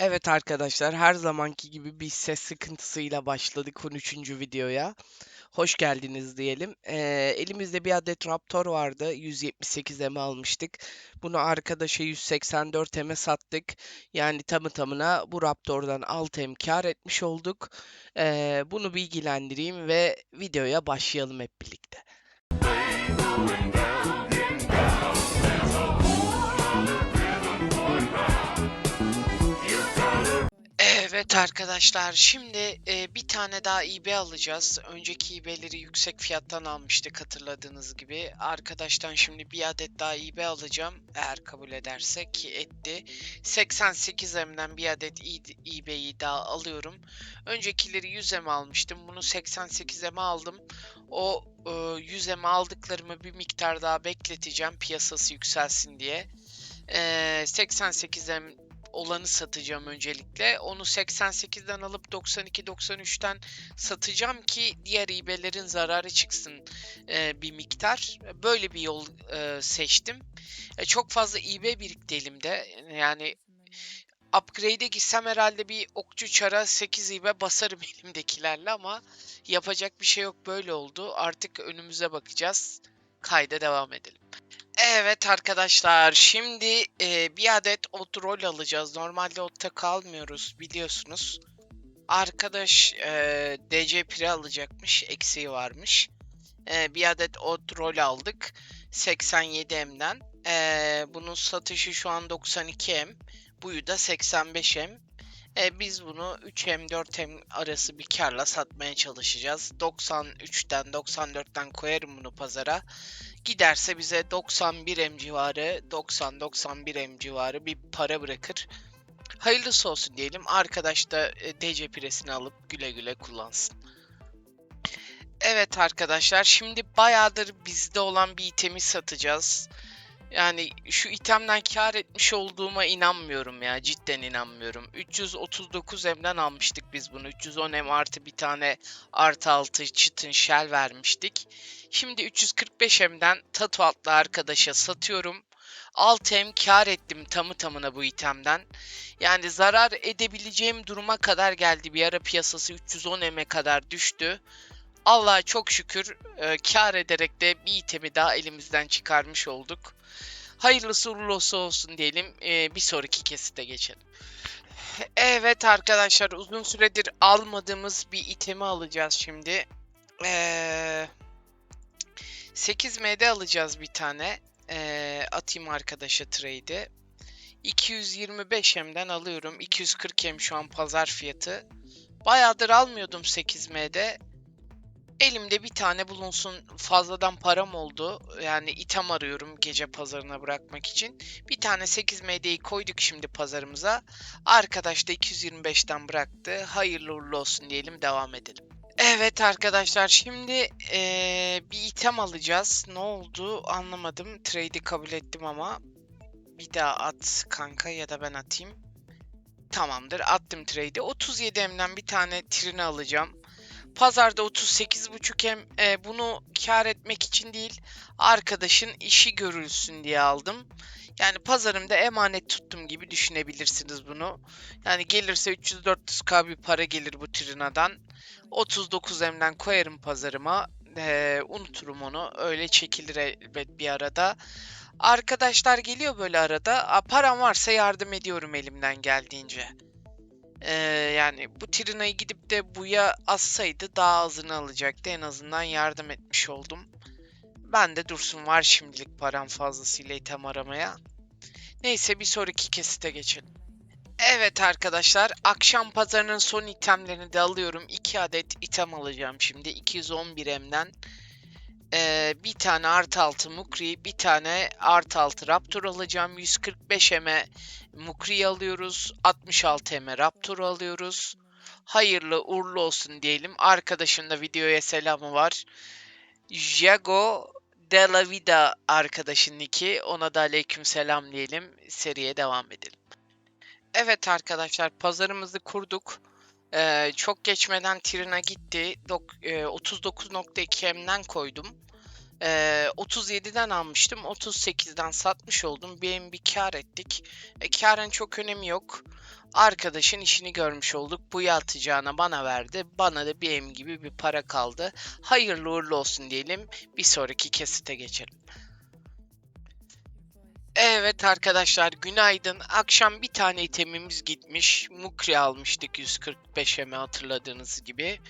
Evet arkadaşlar her zamanki gibi bir ses sıkıntısıyla başladık 13. videoya. Hoş geldiniz diyelim. Ee, elimizde bir adet Raptor vardı. 178 M almıştık. Bunu arkadaşa 184 M'e sattık. Yani tamı tamına bu Raptor'dan 6 M kar etmiş olduk. Ee, bunu bilgilendireyim ve videoya başlayalım hep birlikte. Evet arkadaşlar şimdi e, bir tane daha IB alacağız. Önceki IB'leri yüksek fiyattan almıştık hatırladığınız gibi. Arkadaştan şimdi bir adet daha IB alacağım. Eğer kabul ederse ki etti. 88M'den bir adet IB'yi daha alıyorum. Öncekileri 100M almıştım. Bunu 88M'e aldım. O e, 100M aldıklarımı bir miktar daha bekleteceğim piyasası yükselsin diye. E, 88M olanı satacağım öncelikle. Onu 88'den alıp 92-93'ten satacağım ki diğer IB'lerin zararı çıksın e, bir miktar. Böyle bir yol e, seçtim. E, çok fazla IB birikti elimde. Yani upgrade'e gitsem herhalde bir okçu çara 8 IB basarım elimdekilerle ama yapacak bir şey yok böyle oldu. Artık önümüze bakacağız. Kayda devam edelim. Evet arkadaşlar şimdi e, bir adet ot rol alacağız. Normalde otta kalmıyoruz biliyorsunuz. Arkadaş e, DC Pire alacakmış. Eksiği varmış. E, bir adet ot rol aldık. 87M'den. E, bunun satışı şu an 92M. Buyu da 85M. E, biz bunu 3M 4M arası bir karla satmaya çalışacağız. 93'ten 94'ten koyarım bunu pazara. Giderse bize 91M civarı 90-91M civarı bir para bırakır. Hayırlısı olsun diyelim. Arkadaş da e, DC piresini alıp güle güle kullansın. Evet arkadaşlar şimdi bayağıdır bizde olan bir itemi satacağız. Yani şu itemden kar etmiş olduğuma inanmıyorum ya. Cidden inanmıyorum. 339 M'den almıştık biz bunu. 310 M artı bir tane artı altı çıtın shell vermiştik. Şimdi 345 M'den tatu altlı arkadaşa satıyorum. 6 M kar ettim tamı tamına bu itemden. Yani zarar edebileceğim duruma kadar geldi. Bir ara piyasası 310 M'e kadar düştü. Allah'a çok şükür e, kar ederek de bir itemi daha elimizden çıkarmış olduk. Hayırlısı uğurlu olsun diyelim. E, bir sonraki kesite geçelim. Evet arkadaşlar uzun süredir almadığımız bir itemi alacağız şimdi. Ee, 8M'de alacağız bir tane. Ee, atayım arkadaşa trade'i. 225M'den alıyorum. 240M şu an pazar fiyatı. Bayağıdır almıyordum 8M'de. Elimde bir tane bulunsun fazladan param oldu. Yani item arıyorum gece pazarına bırakmak için. Bir tane 8 MD'yi koyduk şimdi pazarımıza. Arkadaş da 225'ten bıraktı. Hayırlı uğurlu olsun diyelim devam edelim. Evet arkadaşlar şimdi ee, bir item alacağız. Ne oldu anlamadım. Trade'i kabul ettim ama. Bir daha at kanka ya da ben atayım. Tamamdır attım trade'i. 37M'den bir tane trini alacağım. Pazarda 38.5 hem e, bunu kar etmek için değil arkadaşın işi görülsün diye aldım. Yani pazarımda emanet tuttum gibi düşünebilirsiniz bunu. Yani gelirse 300-400k bir para gelir bu Trina'dan. 39 emden koyarım pazarıma. E, unuturum onu. Öyle çekilir elbet bir arada. Arkadaşlar geliyor böyle arada. A, param varsa yardım ediyorum elimden geldiğince. Ee, yani bu Trina'yı gidip de buya assaydı daha azını alacaktı. En azından yardım etmiş oldum. Ben de dursun var şimdilik param fazlasıyla item aramaya. Neyse bir sonraki kesite geçelim. Evet arkadaşlar akşam pazarının son itemlerini de alıyorum. 2 adet item alacağım şimdi 211M'den. Ee, bir tane artı altı Mukri, bir tane artı altı Raptor alacağım. 145 eme Mukri alıyoruz. 66 eme Raptor alıyoruz. Hayırlı uğurlu olsun diyelim. Arkadaşın da videoya selamı var. Jago de la Vida arkadaşın iki. Ona da aleyküm selam diyelim. Seriye devam edelim. Evet arkadaşlar pazarımızı kurduk. Ee, çok geçmeden Trina gitti. E, 39.2M'den koydum. Ee, 37'den almıştım. 38'den satmış oldum. BM bir kar ettik. E, karın çok önemi yok. Arkadaşın işini görmüş olduk. Buya atacağına bana verdi. Bana da bir em gibi bir para kaldı. Hayırlı uğurlu olsun diyelim. Bir sonraki kesite geçelim. Evet arkadaşlar günaydın. Akşam bir tane itemimiz gitmiş. Mukri almıştık 145 eme hatırladığınız gibi.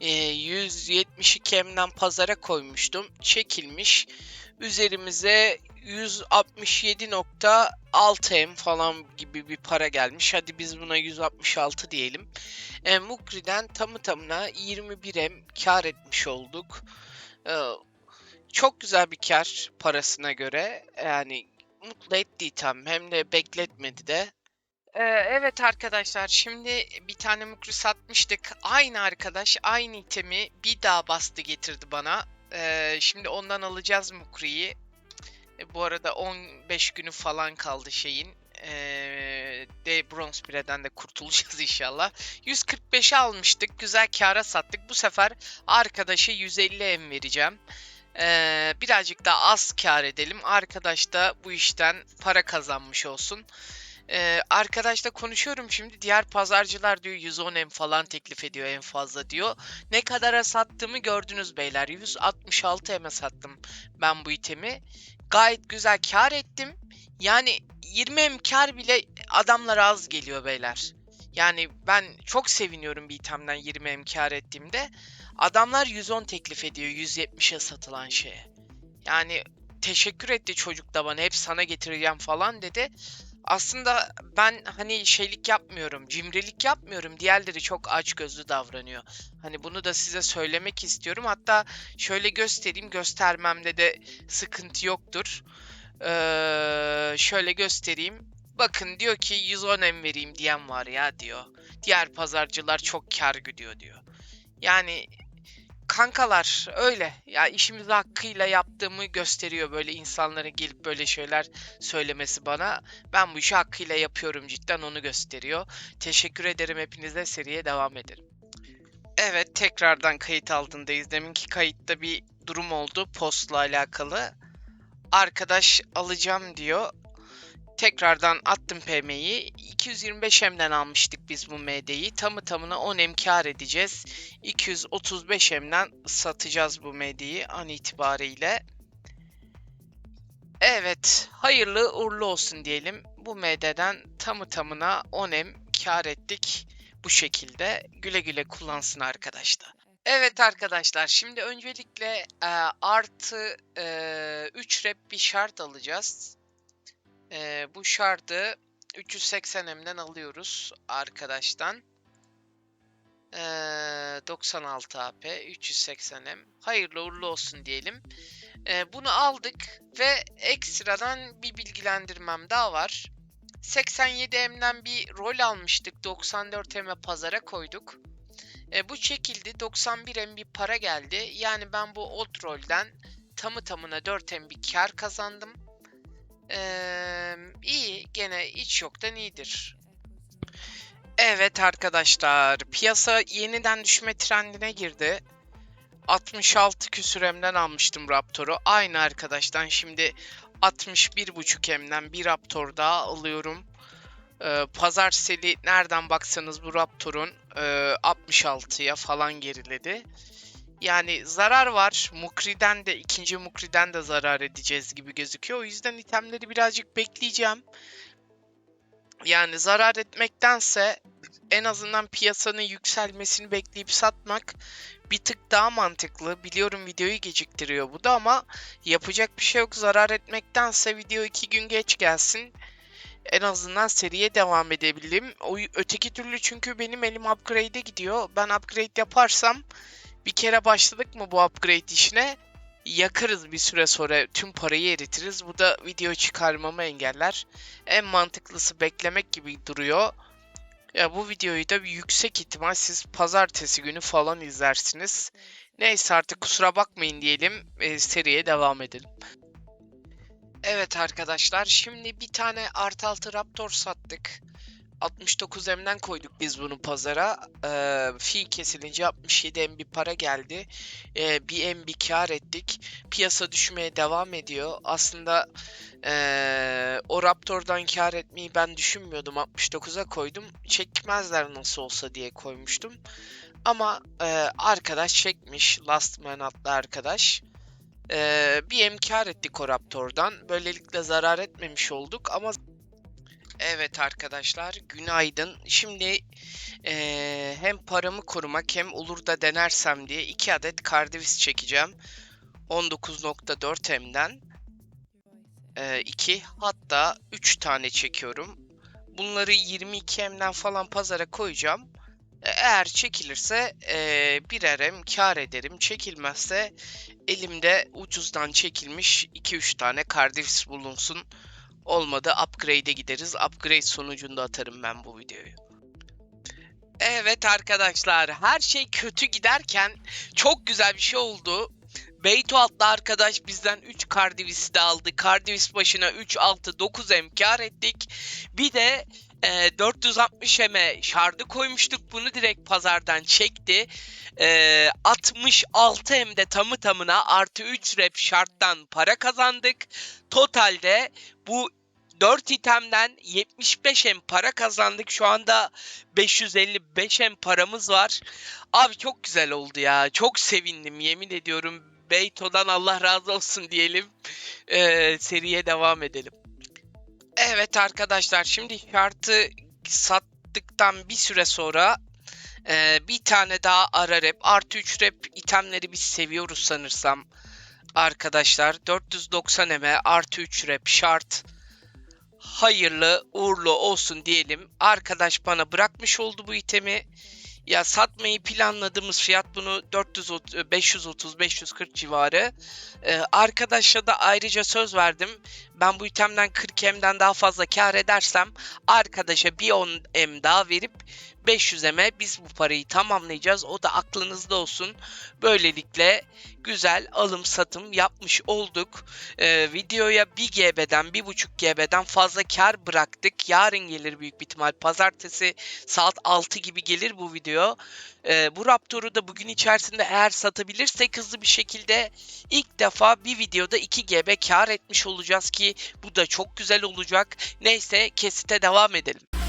Ee, 172 emden pazara koymuştum. Çekilmiş. Üzerimize 167.6 em falan gibi bir para gelmiş. Hadi biz buna 166 diyelim. E, Mukri'den tamı tamına 21 em kar etmiş olduk. Ee, çok güzel bir kar parasına göre. Yani mutlu etti item hem de bekletmedi de. Ee, evet arkadaşlar şimdi bir tane mukri satmıştık. Aynı arkadaş aynı itemi bir daha bastı getirdi bana. Ee, şimdi ondan alacağız mukriyi. E, bu arada 15 günü falan kaldı şeyin. Ee, de bronz bireden de kurtulacağız inşallah. 145'e almıştık. Güzel kâra sattık. Bu sefer arkadaşa 150 em vereceğim. Ee, birazcık daha az kar edelim. Arkadaş da bu işten para kazanmış olsun. Ee, arkadaşla konuşuyorum şimdi. Diğer pazarcılar diyor 110 em falan teklif ediyor en fazla diyor. Ne kadara sattığımı gördünüz beyler. 166 em'e sattım ben bu itemi. Gayet güzel kar ettim. Yani 20 em kar bile adamlara az geliyor beyler. Yani ben çok seviniyorum bir itemden 20 em kar ettiğimde. Adamlar 110 teklif ediyor 170'e satılan şeye. Yani teşekkür etti çocuk da bana hep sana getireceğim falan dedi. Aslında ben hani şeylik yapmıyorum, cimrilik yapmıyorum. Diğerleri çok açgözlü davranıyor. Hani bunu da size söylemek istiyorum. Hatta şöyle göstereyim, göstermemde de sıkıntı yoktur. Ee, şöyle göstereyim. Bakın diyor ki 110 em vereyim diyen var ya diyor. Diğer pazarcılar çok kar güdüyor diyor. Yani kankalar öyle. Ya işimizi hakkıyla yaptığımı gösteriyor böyle insanların gelip böyle şeyler söylemesi bana. Ben bu işi hakkıyla yapıyorum cidden onu gösteriyor. Teşekkür ederim hepinize seriye devam ederim. Evet tekrardan kayıt altındayız. Deminki kayıtta bir durum oldu postla alakalı. Arkadaş alacağım diyor. Tekrardan attım PM'yi. 225 M'den almıştık biz bu MD'yi. Tamı tamına 10 M kar edeceğiz. 235 M'den satacağız bu MD'yi an itibariyle. Evet, hayırlı uğurlu olsun diyelim. Bu MD'den tamı tamına 10 M kar ettik. Bu şekilde güle güle kullansın arkadaşlar. Evet arkadaşlar şimdi öncelikle e, artı e, 3 rep bir şart alacağız. Ee, bu şartı 380M'den alıyoruz arkadaştan. Ee, 96 AP 380M. Hayırlı uğurlu olsun diyelim. Ee, bunu aldık ve ekstradan bir bilgilendirmem daha var. 87M'den bir rol almıştık. 94M'e pazara koyduk. Ee, bu çekildi. 91M bir para geldi. Yani ben bu old rolden tamı tamına 4M bir kar kazandım. Ee, iyi. Gene hiç yoktan iyidir. Evet arkadaşlar. Piyasa yeniden düşme trendine girdi. 66 küsüremden almıştım Raptor'u. Aynı arkadaştan şimdi 61.5 M'den bir Raptor daha alıyorum. Ee, pazar seli nereden baksanız bu Raptor'un e, 66'ya falan geriledi. Yani zarar var. Mukri'den de ikinci Mukri'den de zarar edeceğiz gibi gözüküyor. O yüzden itemleri birazcık bekleyeceğim. Yani zarar etmektense en azından piyasanın yükselmesini bekleyip satmak bir tık daha mantıklı. Biliyorum videoyu geciktiriyor bu da ama yapacak bir şey yok. Zarar etmektense video iki gün geç gelsin. En azından seriye devam edebilirim. O, öteki türlü çünkü benim elim upgrade'e gidiyor. Ben upgrade yaparsam bir kere başladık mı bu upgrade işine yakarız bir süre sonra tüm parayı eritiriz. Bu da video çıkarmamı engeller. En mantıklısı beklemek gibi duruyor. Ya bu videoyu da yüksek ihtimal siz pazartesi günü falan izlersiniz. Neyse artık kusura bakmayın diyelim. E, seriye devam edelim. Evet arkadaşlar şimdi bir tane artı altı raptor sattık. 69M'den koyduk biz bunu pazara. Ee, fi kesilince 67 M bir para geldi. Ee, bir M bir kar ettik. Piyasa düşmeye devam ediyor. Aslında ee, o Raptor'dan kar etmeyi ben düşünmüyordum. 69'a koydum. Çekmezler nasıl olsa diye koymuştum. Ama ee, arkadaş çekmiş. Last Man adlı arkadaş. Ee, bir M kar ettik o Raptor'dan. Böylelikle zarar etmemiş olduk ama Evet arkadaşlar, günaydın. Şimdi eee, hem paramı korumak hem olur da denersem diye 2 adet Cardivis çekeceğim. 19.4 M'den 2 hatta 3 tane çekiyorum. Bunları 22 M'den falan pazara koyacağım. E, Eğer çekilirse eee birer M kar ederim. Çekilmezse elimde ucuzdan çekilmiş 2-3 tane Cardivis bulunsun. Olmadı upgrade'e gideriz. Upgrade sonucunda atarım ben bu videoyu. Evet arkadaşlar her şey kötü giderken çok güzel bir şey oldu. Beyto adlı arkadaş bizden 3 Cardivis'i de aldı. Cardivis başına 3, 6, 9 M ettik. Bir de e, 460 M'e şardı koymuştuk. Bunu direkt pazardan çekti. E, 66 M'de tamı tamına artı 3 rep şarttan para kazandık. Totalde bu 4 itemden 75 M para kazandık. Şu anda 555 M paramız var. Abi çok güzel oldu ya. Çok sevindim yemin ediyorum. Beyto'dan Allah razı olsun diyelim. Ee, seriye devam edelim. Evet arkadaşlar şimdi şartı sattıktan bir süre sonra e, bir tane daha ara rep artı 3 rep itemleri biz seviyoruz sanırsam arkadaşlar. 490 eme artı 3 rep şart. Hayırlı uğurlu olsun diyelim. Arkadaş bana bırakmış oldu bu itemi ya satmayı planladığımız fiyat bunu 430 530 540 civarı. Ee, arkadaşa da ayrıca söz verdim. Ben bu itemden 40 M'den daha fazla kar edersem arkadaşa bir 10 M daha verip 500 M'e biz bu parayı tamamlayacağız. O da aklınızda olsun. Böylelikle güzel alım satım yapmış olduk. Ee, videoya 1 GB'den 1.5 GB'den fazla kar bıraktık. Yarın gelir büyük bir ihtimal. Pazartesi saat 6 gibi gelir bu video. Ee, bu Raptor'u da bugün içerisinde eğer satabilirsek hızlı bir şekilde ilk defa bir videoda 2 GB kar etmiş olacağız ki bu da çok güzel olacak. Neyse kesite devam edelim.